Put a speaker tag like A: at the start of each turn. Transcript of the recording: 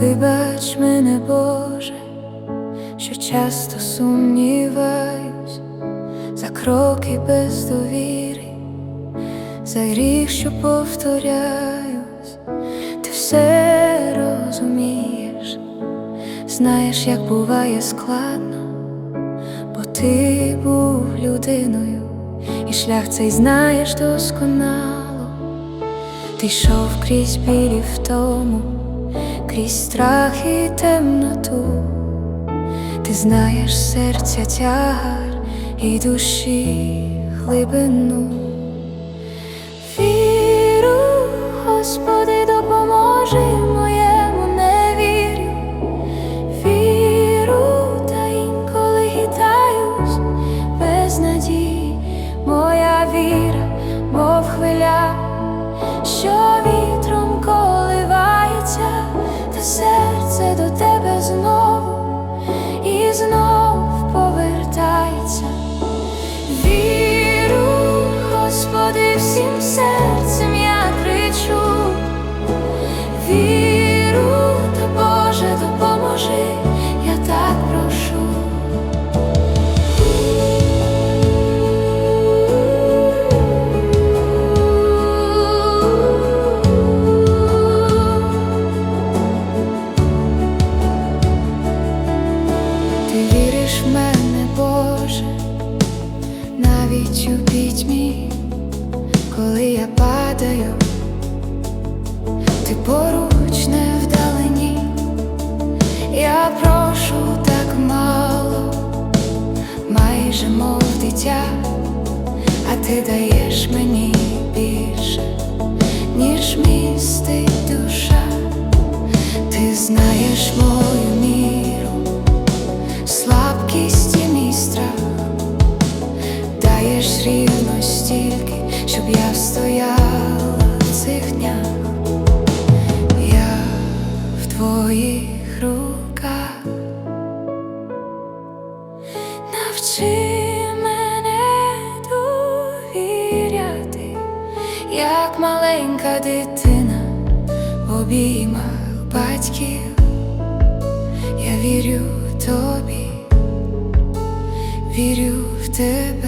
A: Вибач мене, Боже, що часто сумніваюсь, за кроки без довіри, за гріх, що повторяюсь, ти все розумієш, знаєш, як буває складно, бо ти був людиною, і шлях цей знаєш досконало. Ти йшов крізь білі втому, крізь страх і темноту, ти знаєш серця тягар і душі глибину. Віру, Господи, допоможи моєму невір'ю. Віру, та інколи хитаюсь без надії, моя віра, мов хвиля, що say do te в мене, Боже, навіть у пітьмі, коли я падаю, ти поруч не вдалині, я прошу так мало, майже мов дитя, а ти даєш мені в цих днях, я в твоїх руках, навчи мене довіряти, як маленька дитина в батьків. Я вірю тобі, вірю в тебе.